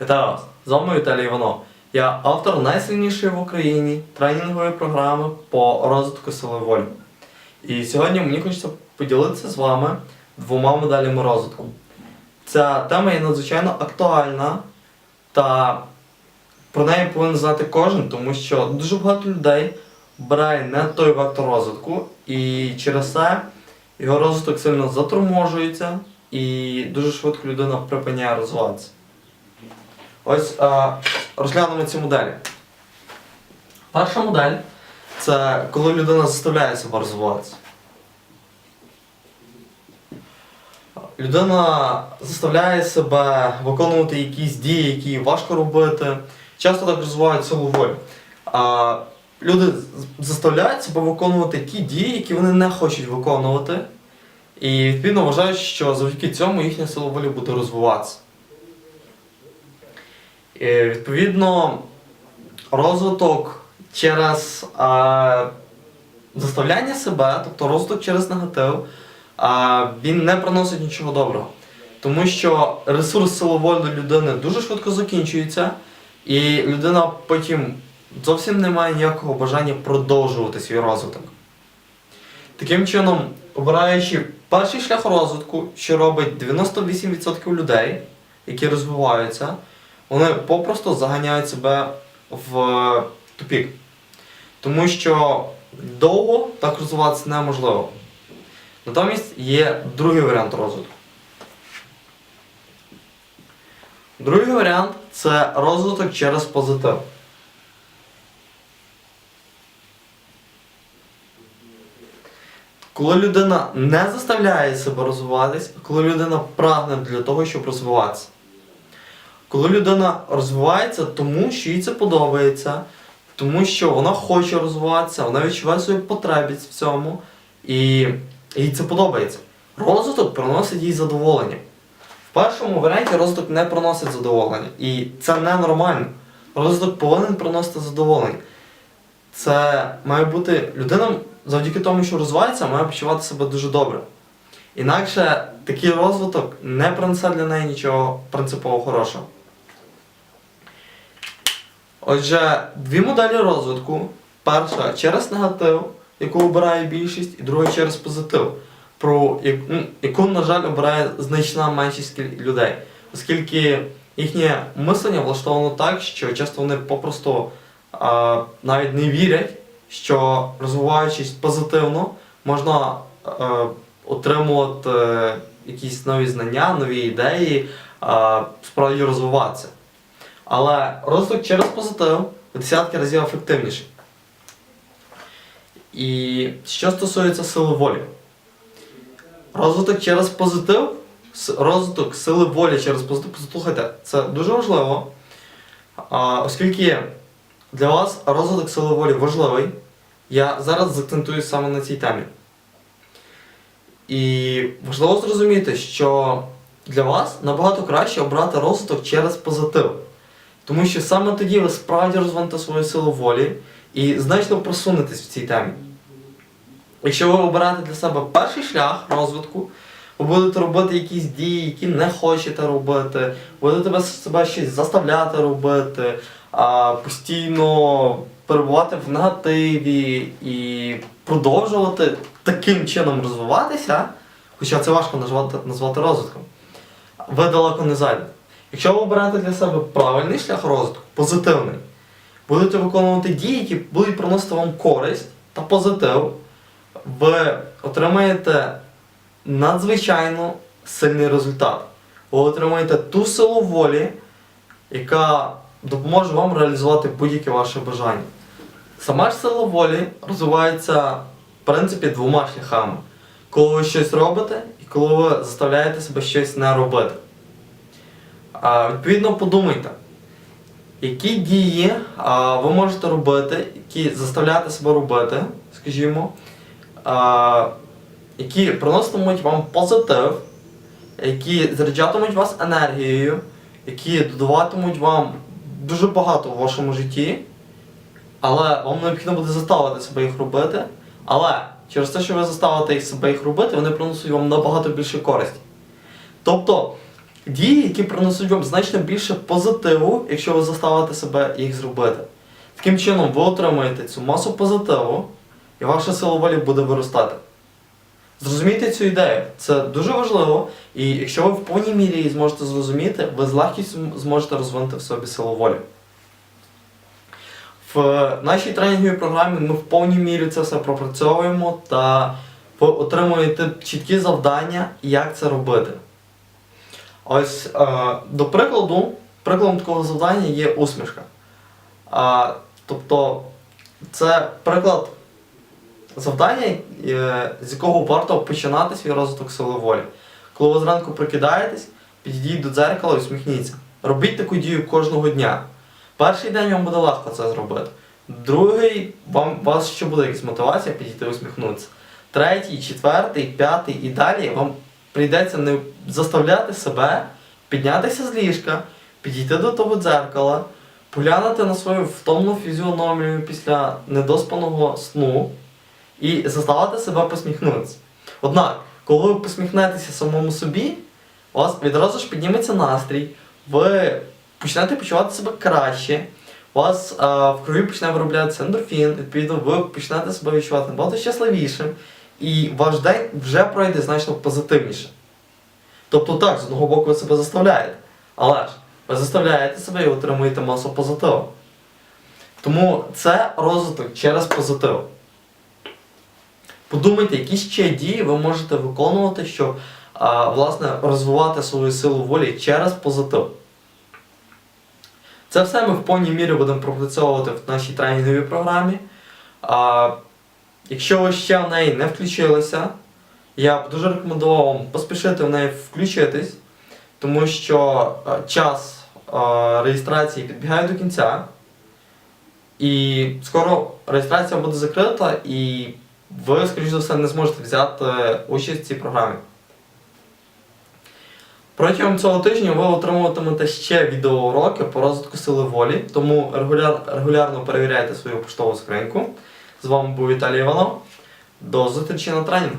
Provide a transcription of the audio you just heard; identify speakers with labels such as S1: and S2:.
S1: Вітаю вас! З вами Віталій Іванов. Я автор найсильнішої в Україні тренінгової програми по розвитку сили волі. І сьогодні мені хочеться поділитися з вами двома моделями розвитку. Ця тема є надзвичайно актуальна та про неї повинен знати кожен, тому що дуже багато людей обирає не той вектор розвитку, і через це його розвиток сильно заторможується і дуже швидко людина припиняє розвиватися. Ось а, розглянемо ці моделі. Перша модель це коли людина заставляє себе розвиватися. Людина заставляє себе виконувати якісь дії, які важко робити. Часто так розвивають силу волі. А люди заставляють себе виконувати ті дії, які вони не хочуть виконувати. І відповідно вважають, що завдяки цьому їхня сила волі буде розвиватися. І, відповідно, розвиток через а, заставляння себе, тобто розвиток через негатив, а, він не приносить нічого доброго. Тому що ресурс силової людини дуже швидко закінчується, і людина потім зовсім не має ніякого бажання продовжувати свій розвиток. Таким чином, обираючи перший шлях розвитку, що робить 98% людей, які розвиваються, вони попросту заганяють себе в тупік. Тому що довго так розвиватися неможливо. Натомість є другий варіант розвитку. Другий варіант це розвиток через позитив. Коли людина не заставляє себе розвиватись, коли людина прагне для того, щоб розвиватися. Коли людина розвивається тому, що їй це подобається, тому що вона хоче розвиватися, вона відчуває свою потребність в цьому, і їй це подобається. Розвиток приносить їй задоволення. В першому варіанті розвиток не приносить задоволення. І це ненормально. Розвиток повинен приносити задоволення. Це має бути людина завдяки тому, що розвивається, має почувати себе дуже добре. Інакше такий розвиток не принесе для неї нічого принципово хорошого. Отже, дві моделі розвитку. Перша через негатив, яку обирає більшість, і друга через позитив, про ну, яку, на жаль, обирає значна меншість людей. Оскільки їхнє мислення влаштовано так, що часто вони попросту а, навіть не вірять, що розвиваючись позитивно, можна е, отримувати е, якісь нові знання, нові ідеї, е, справді розвиватися. Але розвиток через позитив в десятки разів ефективніший. І що стосується сили волі, розвиток через позитив, розвиток сили волі через позитив, послухайте, це дуже важливо, оскільки для вас розвиток сили волі важливий, я зараз заакцентуюсь саме на цій темі. І важливо зрозуміти, що для вас набагато краще обрати розвиток через позитив. Тому що саме тоді ви справді розвинете свою силу волі і значно просунетесь в цій темі. Якщо ви обираєте для себе перший шлях розвитку, ви будете робити якісь дії, які не хочете робити, будете себе щось заставляти робити, постійно перебувати в негативі і продовжувати таким чином розвиватися, хоча це важко назвати розвитком, ви далеко не зайдете. Якщо ви обираєте для себе правильний шлях розвитку, позитивний, будете виконувати дії, які будуть приносити вам користь та позитив, ви отримаєте надзвичайно сильний результат. Ви отримаєте ту силу волі, яка допоможе вам реалізувати будь-яке ваше бажання. Сама ж сила волі розвивається, в принципі, двома шляхами. Коли ви щось робите і коли ви заставляєте себе щось не робити. Відповідно, подумайте, які дії ви можете робити, які заставляєте себе робити, скажімо, які приноситимуть вам позитив, які заряджатимуть вас енергією, які додаватимуть вам дуже багато в вашому житті, але вам необхідно буде заставити себе їх робити. Але через те, що ви заставите їх себе їх робити, вони приносять вам набагато більше користі. Тобто Дії, які принесуть вам значно більше позитиву, якщо ви заставите себе їх зробити. Таким чином, ви отримаєте цю масу позитиву, і ваша сила волі буде виростати. Зрозумійте цю ідею, це дуже важливо, і якщо ви в повній мірі її зможете зрозуміти, ви з легкістю зможете розвинути в собі силу волі. В нашій тренінговій програмі ми в повній мірі це все пропрацьовуємо та ви отримуєте чіткі завдання, як це робити. Ось, е, до прикладу, прикладом такого завдання є усмішка. А, тобто, це приклад завдання, е, з якого варто починати свій розвиток сили волі. Коли ви зранку прокидаєтесь, підійдіть до дзеркала і усміхніться. Робіть таку дію кожного дня. Перший день вам буде легко це зробити. Другий, вам, у вас ще буде якась мотивація підійти усміхнутися. Третій, четвертий, п'ятий і далі вам прийдеться не заставляти себе піднятися з ліжка, підійти до того дзеркала, поглянути на свою втомну фізіономію після недоспаного сну і заставити себе посміхнутися. Однак, коли ви посміхнетеся самому собі, у вас відразу ж підніметься настрій, ви почнете почувати себе краще, у вас е, в крові почне вироблятися ендорфін, відповідно, ви почнете себе відчувати набагато щасливішим, і ваш день вже пройде значно позитивніше. Тобто так, з одного боку ви себе заставляєте, але ж ви заставляєте себе і отримуєте масу позитиву. Тому це розвиток через позитив. Подумайте, які ще дії ви можете виконувати, щоб а, власне, розвивати свою силу волі через позитив. Це все ми в повній мірі будемо пропрацьовувати в нашій тренінговій програмі. А, якщо ви ще в неї не включилися, я б дуже рекомендував вам поспішити в неї включитись, тому що е, час е, реєстрації підбігає до кінця. І скоро реєстрація буде закрита, і ви, скоріш за все, не зможете взяти участь в цій програмі. Протягом цього тижня ви отримуватимете ще відеоуроки по розвитку сили волі, тому регуляр, регулярно перевіряйте свою поштову скриньку. З вами був Віталій Іванов. До зустрічі на тренінгу!